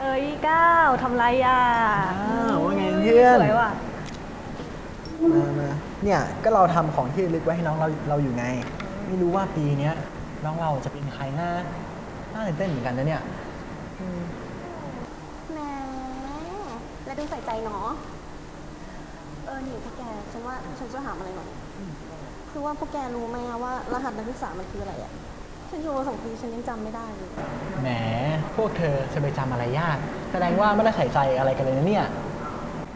เอ้ยก้าวทำไรอะอ้าวว่าไงเพื่อน สวยว่ะมามาเนี่ยก็เราทำของที่ระลึกไว้ให้น้องเราเราอยู่ไง ไม่รู้ว่าปีเนี้ยน้องเราจะเป็นใครน่าน่าตื่นเต้นเหมือนกันนะเนี่ย แหมและดูใส่ใจเนาะเออนี่พวกแกฉันว่าฉันจะถามอะไรหน่อยคือว่าพวกแกรู้ไหมอะว่ารหัสนักศึกษามันคืออะไรอะฉันอยู่มาสองปีฉันยังจำไม่ได้เลยแหม พวกเธอจะไปจำอะไรยาก แสดงว่าไม่ได้ใส่ใจอะไรกันเลยนะเนี่ย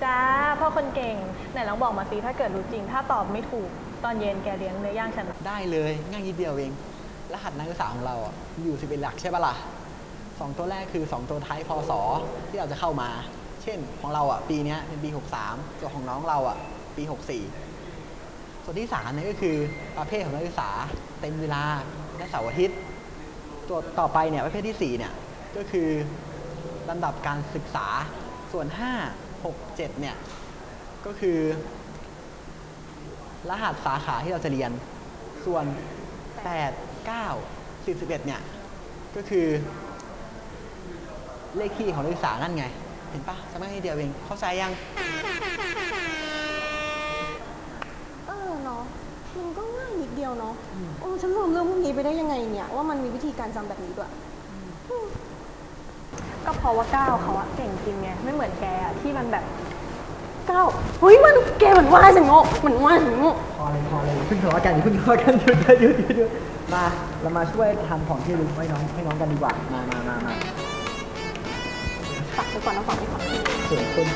จ้าพ่อคนเก่ง ไหนลองบอกมาสิถ้าเกิดรู้จริง ถ้าตอบไม่ถูกตอนเย็นแกเลี้ยงเนื้อย่างฉันได้เลยง่ายนิดเดียวเอง รหัสนักศึกษาของเราอะมีอยู่11หลักใช่ปะล่ะสองตัวแรกคือ 2 ตัวท้ายพศที่เราจะเข้ามา เช่นของเราอะปีเนี้ยเป็นปี 63ส่วนของน้องเราอะปี 64 ส่วนที่3เนี่ยก็คือประเภทของนักศึกษาเต็มเวลาและเสาร์อาทิตย์ ตัวต่อไปเนี่ยประเภทที่4เนี่ย ก็คือลำดับการศึกษาส่วน 5 6 7 เนี่ย ก็คือ รหัสสาขาที่เราจะเรียน ส่วน 8 9 10 11 เนี่ย ก็คือ เลขที่ของนักศึกษานั่นไง เห็นปะจำไม่ให้เดียวเอง เข้าใจยัง เออเนาะมันก็ง่ายนิดเดียวเนาะโอ้ฉันลืมเรื่องพวกนี้ไปได้ยังไงเนี่ย ว่ามันมีวิธีการจำแบบนี้ด้วย ก็เพราะว่าก้าวเขาอะเก่งจริงไงไม่เหมือนแกอะที่มันแบบก้าวเฮ้ยมันแกเหมือนว่าฉันโง่เหมือนว่าฉันโง่พอเลยพอเลยอย่าเพิ่งทะเลาะกันอย่าเพิ่งทะเลาะกันหยุดหยุดหยุดหยุดมาเรามาช่วยทำของที่ระลึกให้น้องให้น้องกันดีกว่ามามามามาฝากไปก่อนนะฝากไปก่อน เขินคน